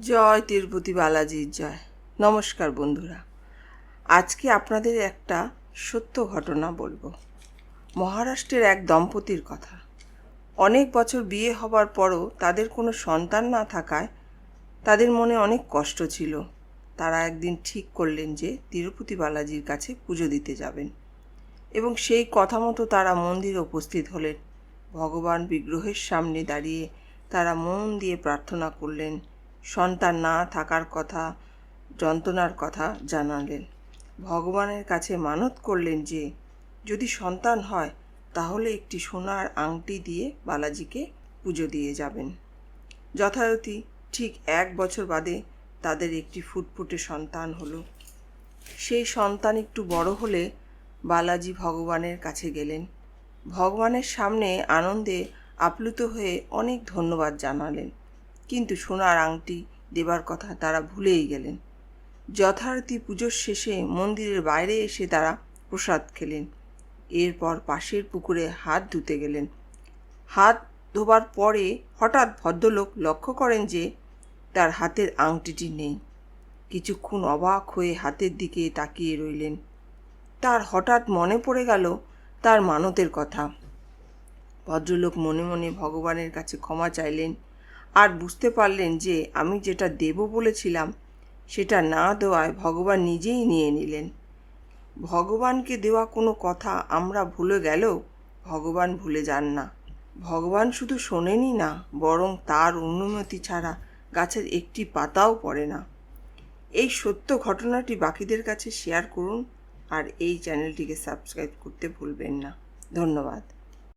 জয় তিরুপতি বালাজির জয়। নমস্কার বন্ধুরা, আজকে আপনাদের একটা সত্য ঘটনা বলব। মহারাষ্ট্রের এক দম্পতির কথা। অনেক বছর বিয়ে হবার পরও তাদের কোনো সন্তান না থাকায় তাদের মনে অনেক কষ্ট ছিল। তারা একদিন ঠিক করলেন যে তিরুপতি বালাজির কাছে পুজো দিতে যাবেন এবং সেই কথা মতো তারা মন্দিরে উপস্থিত হলেন। ভগবান বিগ্রহের সামনে দাঁড়িয়ে তারা মন দিয়ে প্রার্থনা করলেন সন্তান না থাকার কথা, যন্ত্রণার কথা জানালেন। ভগবানের কাছে মানত করলেন যে, যদি সন্তান হয়, তাহলে একটি সোনার আংটি দিয়ে বালাজিকে পুজো দিয়ে যাবেন। যথারীতি ঠিক এক বছর বাদে তাদের একটি ফুটফুটে সন্তান হলো। সেই সন্তান একটু বড় হলে বালাজি ভগবানের কাছে গেলেন। ভগবানের সামনে আনন্দে আপ্লুত হয়ে অনেক ধন্যবাদ জানালেন। কিন্তু সোনার আংটি দেবার কথা তারা ভুলেই গেলেন। যথারীতি পুজোর শেষে মন্দিরের বাইরে এসে তারা প্রসাদ খেলেন। এরপর পাশের পুকুরে হাত ধুতে গেলেন। হাত ধোবার পরে হঠাৎ ভদ্রলোক লক্ষ্য করেন যে তার হাতের আংটিটি নেই। কিছুক্ষণ অবাক হয়ে হাতের দিকে তাকিয়ে রইলেন। তার হঠাৎ মনে পড়ে গেল তার মানতের কথা। ভদ্রলোক মনে মনে ভগবানের কাছে ক্ষমা চাইলেন আর বুঝতে পারলেন যে আমি যেটা দেব বলেছিলাম, সেটা না দেওয়ায় ভগবান নিজেই নিয়ে নিলেন। ভগবানকে দেওয়া কোনো কথা আমরা ভুলে গেলেও ভগবান ভুলে যান না। ভগবান শুধু শোনেনই না, বরং তার অনুমতি ছাড়া গাছের একটি পাতাও পড়ে না। এই সত্য ঘটনাটি বাকিদের কাছে শেয়ার করুন আর এই চ্যানেলটিকে সাবস্ক্রাইব করতে ভুলবেন না। ধন্যবাদ।